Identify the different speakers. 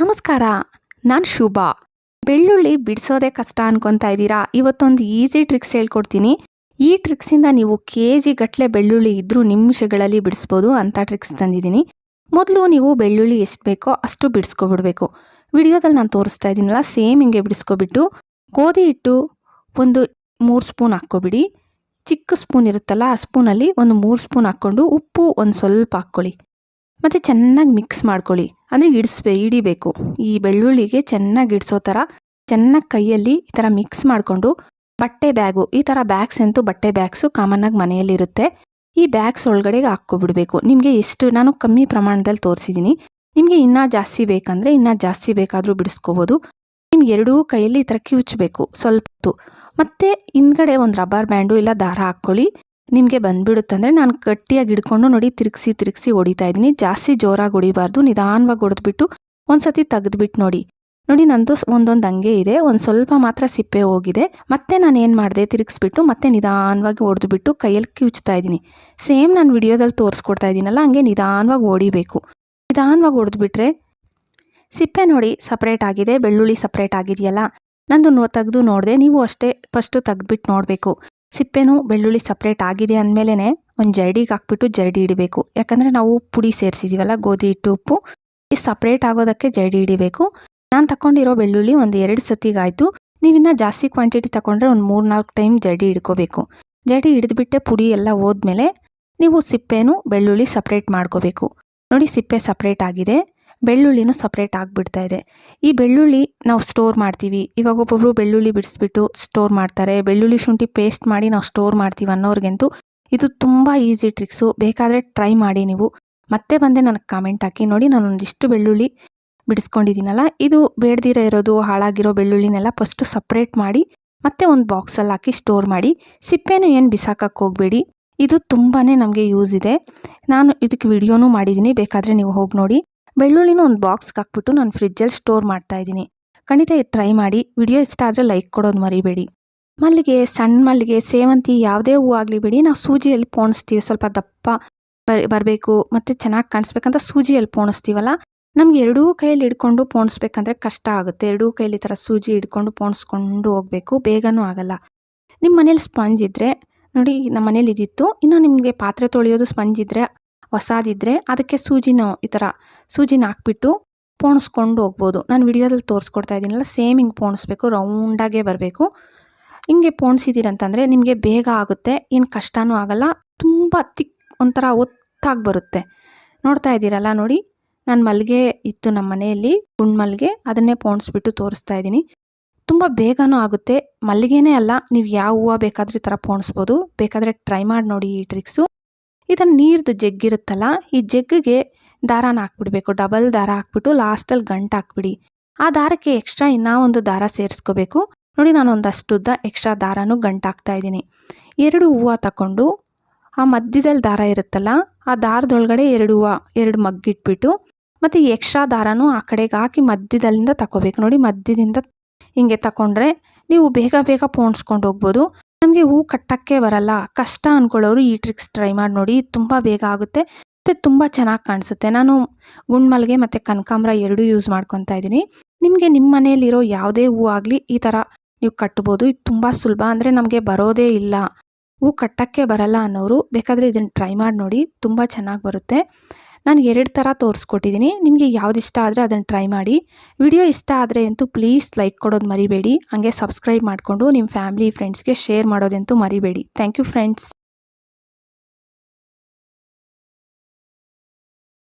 Speaker 1: ನಮಸ್ಕಾರ, ನಾನು ಶುಭಾ. ಬೆಳ್ಳುಳ್ಳಿ ಬಿಡಿಸೋದೇ ಕಷ್ಟ ಅನ್ಕೊತಾ ಇದ್ದೀರಾ? ಇವತ್ತೊಂದು ಈಸಿ ಟ್ರಿಕ್ಸ್ ಹೇಳ್ಕೊಡ್ತೀನಿ. ಈ ಟ್ರಿಕ್ಸಿಂದ ನೀವು ಕೆ ಜಿ ಗಟ್ಟಲೆ ಬೆಳ್ಳುಳ್ಳಿ ಇದ್ರೂ ನಿಮಿಷಗಳಲ್ಲಿ ಬಿಡಿಸ್ಬೋದು ಅಂತ ಟ್ರಿಕ್ಸ್ ತಂದಿದ್ದೀನಿ. ಮೊದಲು ನೀವು ಬೆಳ್ಳುಳ್ಳಿ ಎಷ್ಟು ಬೇಕೋ ಅಷ್ಟು ಬಿಡಿಸ್ಕೊಬಿಡ್ಬೇಕು. ವಿಡಿಯೋದಲ್ಲಿ ನಾನು ತೋರಿಸ್ತಾ ಇದ್ದೀನಲ್ಲ, ಸೇಮ್ ಹಿಂಗೆ ಬಿಡಿಸ್ಕೊಬಿಟ್ಟು ಗೋಧಿ ಹಿಟ್ಟು ಒಂದು ಮೂರು ಸ್ಪೂನ್ ಹಾಕ್ಕೊಬಿಡಿ. ಚಿಕ್ಕ ಸ್ಪೂನ್ ಇರುತ್ತಲ್ಲ, ಆ ಸ್ಪೂನಲ್ಲಿ ಒಂದು ಮೂರು ಸ್ಪೂನ್ ಹಾಕ್ಕೊಂಡು ಉಪ್ಪು ಒಂದು ಸ್ವಲ್ಪ ಹಾಕ್ಕೊಳ್ಳಿ. ಮತ್ತು ಚೆನ್ನಾಗಿ ಮಿಕ್ಸ್ ಮಾಡ್ಕೊಳ್ಳಿ. ಅಂದರೆ ಇಡಿಸ್ಬೇ ಹಿಡಿಬೇಕು. ಈ ಬೆಳ್ಳುಳ್ಳಿಗೆ ಚೆನ್ನಾಗಿ ಇಡಿಸೋ ಥರ ಚೆನ್ನಾಗಿ ಕೈಯಲ್ಲಿ ಈ ಥರ ಮಿಕ್ಸ್ ಮಾಡಿಕೊಂಡು ಬಟ್ಟೆ ಬ್ಯಾಗು, ಈ ಥರ ಬ್ಯಾಗ್ಸ್ ಅಂತೂ ಬಟ್ಟೆ ಬ್ಯಾಗ್ಸು ಕಾಮನ್ನಾಗಿ ಮನೆಯಲ್ಲಿರುತ್ತೆ ಈ ಬ್ಯಾಗ್ಸ್ ಒಳಗಡೆಗೆ ಹಾಕ್ಕೊಬಿಡ್ಬೇಕು. ನಿಮಗೆ ಎಷ್ಟು, ನಾನು ಕಮ್ಮಿ ಪ್ರಮಾಣದಲ್ಲಿ ತೋರಿಸಿದ್ದೀನಿ ನಿಮಗೆ ಇನ್ನೂ ಜಾಸ್ತಿ ಬೇಕಂದರೆ ಇನ್ನೂ ಜಾಸ್ತಿ ಬೇಕಾದರೂ ಬಿಡಿಸ್ಕೋಬೋದು. ನಿಮ್ಗೆ ಎರಡೂ ಕೈಯಲ್ಲಿ ಈ ಥರ ಕಿವುಚಬೇಕು ಸ್ವಲ್ಪ ಹೊತ್ತು. ಮತ್ತು ಹಿಂದ್ಗಡೆ ಒಂದು ರಬ್ಬರ್ ಬ್ಯಾಂಡು ಇಲ್ಲ ದಾರ ಹಾಕ್ಕೊಳ್ಳಿ. ನಿಮಗೆ ಬಂದ್ಬಿಡುತ್ತಂದರೆ ನಾನು ಗಟ್ಟಿಯಾಗಿ ಹಿಡ್ಕೊಂಡು ನೋಡಿ ತಿರುಗಿಸಿ ತಿರುಗಿಸಿ ಹೊಡಿತಾ ಇದ್ದೀನಿ. ಜಾಸ್ತಿ ಜೋರಾಗಿ ಹೊಡಿಬಾರ್ದು. ನಿಧಾನವಾಗಿ ಹೊಡೆದ್ಬಿಟ್ಟು ಒಂದು ಸತಿ ತೆಗೆದ್ಬಿಟ್ಟು ನೋಡಿ. ನೋಡಿ ನಂದು ಒಂದೊಂದು ಹಂಗೆ ಇದೆ. ಒಂದು ಸ್ವಲ್ಪ ಮಾತ್ರ ಸಿಪ್ಪೆ ಹೋಗಿದೆ. ಮತ್ತೆ ನಾನು ಏನು ಮಾಡಿದೆ? ತಿರುಗಿಸ್ಬಿಟ್ಟು ಮತ್ತೆ ನಿಧಾನವಾಗಿ ಹೊಡೆದ್ಬಿಟ್ಟು ಕೈಯಲ್ಲಿ ಕಿವುಚ್ತಾ ಇದ್ದೀನಿ. ಸೇಮ್ ನಾನು ವಿಡಿಯೋದಲ್ಲಿ ತೋರಿಸ್ಕೊಡ್ತಾ ಇದ್ದೀನಲ್ಲ, ಹಂಗೆ ನಿಧಾನವಾಗಿ ಹೊಡಿಬೇಕು. ನಿಧಾನವಾಗಿ ಹೊಡೆದ್ಬಿಟ್ರೆ ಸಿಪ್ಪೆ ನೋಡಿ ಸಪ್ರೇಟ್ ಆಗಿದೆ. ಬೆಳ್ಳುಳ್ಳಿ ಸಪ್ರೇಟ್ ಆಗಿದೆಯಲ್ಲ, ನಂದು ನೋ ತೆಗೆದು ನೋಡಿದೆ. ನೀವು ಅಷ್ಟೇ ಫಸ್ಟು ತೆಗೆದ್ಬಿಟ್ಟು ನೋಡಬೇಕು. ಸಿಪ್ಪೆನೂ ಬೆಳ್ಳುಳ್ಳಿ ಸಪ್ರೇಟ್ ಆಗಿದೆ ಅಂದಮೇಲೆ ಒಂದು ಜರಡಿಗೆ ಹಾಕ್ಬಿಟ್ಟು ಜರಡಿ ಹಿಡಿಬೇಕು ಯಾಕಂದರೆ ನಾವು ಪುಡಿ ಸೇರಿಸಿದೀವಲ್ಲ, ಗೋಧಿ ಹಿಟ್ಟು, ಉಪ್ಪು, ಈ ಸಪ್ರೇಟ್ ಆಗೋದಕ್ಕೆ ಜರಡಿ ಹಿಡಿಬೇಕು ನಾನು ತಗೊಂಡಿರೋ ಬೆಳ್ಳುಳ್ಳಿ ಒಂದು ಎರಡು ಸತಿಗಾಯಿತು. ನೀವಿನ್ನ ಜಾಸ್ತಿ ಕ್ವಾಂಟಿಟಿ ತಗೊಂಡ್ರೆ ಒಂದು ಮೂರು ನಾಲ್ಕು ಟೈಮ್ ಜರಡಿ ಹಿಡ್ಕೋಬೇಕು ಜರಡಿ ಹಿಡಿದ್ಬಿಟ್ಟೆ ಪುಡಿ ಎಲ್ಲ ಹೋದ್ಮೇಲೆ ನೀವು ಸಿಪ್ಪೆನೂ ಬೆಳ್ಳುಳ್ಳಿ ಸಪ್ರೇಟ್ ಮಾಡ್ಕೋಬೇಕು. ನೋಡಿ ಸಿಪ್ಪೆ ಸಪ್ರೇಟ್ ಆಗಿದೆ. ಬೆಳ್ಳುಳ್ಳಿನೂ ಸಪ್ರೇಟ್ ಆಗಿಬಿಡ್ತಾ ಇದೆ. ಈ ಬೆಳ್ಳುಳ್ಳಿ ನಾವು ಸ್ಟೋರ್ ಮಾಡ್ತೀವಿ. ಇವಾಗ ಒಬ್ಬೊಬ್ರು ಬೆಳ್ಳುಳ್ಳಿ ಬಿಡಿಸ್ಬಿಟ್ಟು ಸ್ಟೋರ್ ಮಾಡ್ತಾರೆ. ಬೆಳ್ಳುಳ್ಳಿ ಶುಂಠಿ ಪೇಸ್ಟ್ ಮಾಡಿ ನಾವು ಸ್ಟೋರ್ ಮಾಡ್ತೀವಿ ಅನ್ನೋರ್ಗಂತೂ ಇದು ತುಂಬ ಈಸಿ ಟ್ರಿಕ್ಸು ಬೇಕಾದರೆ ಟ್ರೈ ಮಾಡಿ ನೀವು. ಮತ್ತೆ ಬಂದೆ ನನಗೆ ಕಾಮೆಂಟ್ ಹಾಕಿ. ನೋಡಿ ನಾನು ಒಂದಿಷ್ಟು ಬೆಳ್ಳುಳ್ಳಿ ಬಿಡಿಸ್ಕೊಂಡಿದ್ದೀನಲ್ಲ. ಇದು ಬೇಡದಿರೋ ಇರೋದು, ಹಾಳಾಗಿರೋ ಬೆಳ್ಳುಳ್ಳಿನೆಲ್ಲ ಫಸ್ಟು ಸಪ್ರೇಟ್ ಮಾಡಿ, ಮತ್ತೆ ಒಂದು ಬಾಕ್ಸಲ್ಲಿ ಹಾಕಿ ಸ್ಟೋರ್ ಮಾಡಿ. ಸಿಪ್ಪೆನೂ ಏನು ಬಿಸಾಕಕ್ಕೆ ಹೋಗಬೇಡಿ. ಇದು ತುಂಬಾ ನಮಗೆ ಯೂಸ್ ಇದೆ. ನಾನು ಇದಕ್ಕೆ ವಿಡಿಯೋನೂ ಮಾಡಿದ್ದೀನಿ. ಬೇಕಾದರೆ ನೀವು ಹೋಗಿ ನೋಡಿ. ಬೆಳ್ಳುಳ್ಳಿನೂ ಒಂದು ಬಾಕ್ಸ್ಗೆ ಹಾಕ್ಬಿಟ್ಟು ನಾನು ಫ್ರಿಜ್ಜಲ್ಲಿ ಸ್ಟೋರ್ ಮಾಡ್ತಾ ಇದ್ದೀನಿ. ಖಂಡಿತ ಟ್ರೈ ಮಾಡಿ. ವಿಡಿಯೋ ಇಷ್ಟ ಆದರೆ ಲೈಕ್ ಕೊಡೋದು ಮರಿಬೇಡಿ. ಮಲ್ಲಿಗೆ ಸಣ್ಣ ಮಲ್ಲಿಗೆ, ಸೇವಂತಿ ಯಾವುದೇ ಹೂ ಆಗಲಿ ಬಿಡಿ ನಾವು ಸೂಜಿಯಲ್ಲಿ ಪೋಣಿಸ್ತೀವಿ. ಸ್ವಲ್ಪ ದಪ್ಪ ಬರ್, ಬರಬೇಕು ಮತ್ತು ಚೆನ್ನಾಗಿ ಕಾಣಿಸ್ಬೇಕಂತ ಸೂಜಿಯಲ್ಲಿ ಪೋಣಿಸ್ತೀವಲ್ಲ? ನಮ್ಗೆ ಎರಡೂ ಕೈಯಲ್ಲಿ ಹಿಡ್ಕೊಂಡು ಪೋಣಿಸ್ಬೇಕಂದ್ರೆ ಕಷ್ಟ ಆಗುತ್ತೆ. ಎರಡೂ ಕೈಯಲ್ಲಿ ಥರ ಸೂಜಿ ಹಿಡ್ಕೊಂಡು ಪೋಣಿಸ್ಕೊಂಡು ಹೋಗಬೇಕು. ಬೇಗನೂ ಆಗಲ್ಲ. ನಿಮ್ಮ ಮನೇಲಿ ಸ್ಪಂಜ್ ಇದ್ದರೆ ನೋಡಿ ನಮ್ಮ ಮನೇಲಿ ಇದಿತ್ತು. ಇನ್ನು ನಿಮಗೆ ಪಾತ್ರೆ ತೊಳೆಯೋದು ಸ್ಪಂಜ್ ಇದ್ದರೆ ಹೊಸಾದಿದ್ದರೆ ಅದಕ್ಕೆ ಸೂಜಿನ ಈ ಥರ ಸೂಜಿನ ಹಾಕ್ಬಿಟ್ಟು ಪೋಣಿಸ್ಕೊಂಡು ಹೋಗ್ಬೋದು. ನಾನು ವಿಡಿಯೋದಲ್ಲಿ ತೋರಿಸ್ಕೊಡ್ತಾ ಇದ್ದೀನಲ್ಲ, ಸೇಮ್ ಹಿಂಗೆ ಪೋಣಿಸ್ಬೇಕು ರೌಂಡಾಗೇ ಬರಬೇಕು. ಹಿಂಗೆ ಪೋಣಿಸಿದ್ದೀರಂತಂದರೆ ನಿಮಗೆ ಬೇಗ ಆಗುತ್ತೆ, ಏನು ಕಷ್ಟವೂ ಆಗಲ್ಲ, ತುಂಬ ತಿಕ್ ಒಂಥರ ಒತ್ತಾಗಿ ಬರುತ್ತೆ. ನೋಡ್ತಾ ಇದ್ದೀರಲ್ಲ ನೋಡಿ, ನಾನು ಮಲ್ಲಿಗೆ ಇತ್ತು ನಮ್ಮ ಮನೆಯಲ್ಲಿ, ಗುಂಡು ಮಲ್ಲಿಗೆ, ಅದನ್ನೇ ಪೋಣಿಸ್ಬಿಟ್ಟು ತೋರಿಸ್ತಾ ಇದ್ದೀನಿ. ತುಂಬ ಬೇಗನೂ ಆಗುತ್ತೆ, ಮಲ್ಲಿಗೆನೇ ಅಲ್ಲ, ನೀವು ಯಾವ ಹೂವು ಬೇಕಾದ್ರೆ ಈ ಥರ ಪೋಣಿಸ್ಬೋದು, ಬೇಕಾದರೆ ಟ್ರೈ ಮಾಡಿ ನೋಡಿ ಈ ಟ್ರಿಕ್ಸು ಇದನ್ನು ನೀರ್ದು ಜಗ್ಗಿರುತ್ತಲ್ಲ ಈ ಜಗ್ಗಿಗೆ ದಾರಾನ ಹಾಕ್ಬಿಡ್ಬೇಕು, ಡಬಲ್ ದಾರ ಹಾಕ್ಬಿಟ್ಟು ಲಾಸ್ಟಲ್ಲಿ ಗಂಟು ಹಾಕ್ಬಿಡಿ. ಆ ದಾರಕ್ಕೆ ಎಕ್ಸ್ಟ್ರಾ ಇನ್ನೂ ಒಂದು ದಾರ ಸೇರಿಸ್ಕೋಬೇಕು. ನೋಡಿ ನಾನು ಒಂದಷ್ಟು ಉದ್ದ ಎಕ್ಸ್ಟ್ರಾ ದಾರನೂ ಗಂಟು ಹಾಕ್ತಾ ಇದ್ದೀನಿ. ಎರಡು ಹೂವು ತಗೊಂಡು ಆ ಮಧ್ಯದಲ್ಲಿ ದಾರ ಇರುತ್ತಲ್ಲ, ಆ ದಾರದೊಳಗಡೆ ಎರಡು ಹೂವು, ಎರಡು ಮಗ್ಗಿಟ್ಬಿಟ್ಟು ಮತ್ತು ಎಕ್ಸ್ಟ್ರಾ ದಾರನೂ ಆ ಕಡೆಗೆ ಹಾಕಿ ಮಧ್ಯದಲ್ಲಿಂದ ತಗೋಬೇಕು ನೋಡಿ ಮಧ್ಯದಿಂದ ಹಿಂಗೆ ತಗೊಂಡ್ರೆ ನೀವು ಬೇಗ ಬೇಗ ಪೋಣಿಸ್ಕೊಂಡು ಹೋಗ್ಬೋದು. ನಮಗೆ ಹೂ ಕಟ್ಟಕ್ಕೆ ಬರಲ್ಲ. ಕಷ್ಟ ಅಂದ್ಕೊಳ್ಳೋರು ಈ ಟ್ರಿಕ್ಸ್ ಟ್ರೈ ಮಾಡಿ ನೋಡಿ ತುಂಬ ಬೇಗ ಆಗುತ್ತೆ. ಮತ್ತು ತುಂಬ ಚೆನ್ನಾಗಿ ಕಾಣಿಸುತ್ತೆ. ನಾನು ಗುಂಡ್ಮಲ್ಗೆ ಮತ್ತು ಕನಕಾಂಬ್ರ ಎರಡೂ ಯೂಸ್ ಮಾಡ್ಕೊತಾ ಇದ್ದೀನಿ. ನಿಮಗೆ ನಿಮ್ಮ ಮನೆಯಲ್ಲಿರೋ ಯಾವುದೇ ಹೂ ಆಗಲಿ ಈ ಥರ ನೀವು ಕಟ್ಬೋದು. ಇದು ತುಂಬ ಸುಲಭ ಅಂದರೆ ನಮಗೆ ಬರೋದೇ ಇಲ್ಲ. ಹೂ ಕಟ್ಟಕ್ಕೆ ಬರಲ್ಲ ಅನ್ನೋರು ಬೇಕಾದರೆ ಇದನ್ನು ಟ್ರೈ ಮಾಡಿ ನೋಡಿ. ತುಂಬ ಚೆನ್ನಾಗಿ ಬರುತ್ತೆ. ನಾನು ಎರಡು ಥರ ತೋರಿಸ್ಕೊಟ್ಟಿದ್ದೀನಿ ನಿಮಗೆ ಯಾವ್ದು ಇಷ್ಟ ಆದರೆ ಅದನ್ನು ಟ್ರೈ ಮಾಡಿ. ವಿಡಿಯೋ ಇಷ್ಟ ಆದರೆ ಅಂತೂ ಪ್ಲೀಸ್ ಲೈಕ್ ಕೊಡೋದು ಮರಿಬೇಡಿ. ಹಾಗೆ ಸಬ್ಸ್ಕ್ರೈಬ್ ಮಾಡಿಕೊಂಡು ನಿಮ್ಮ ಫ್ಯಾಮಿಲಿ ಫ್ರೆಂಡ್ಸ್ಗೆ ಶೇರ್ ಮಾಡೋದಂತೂ ಮರಿಬೇಡಿ. Thank you friends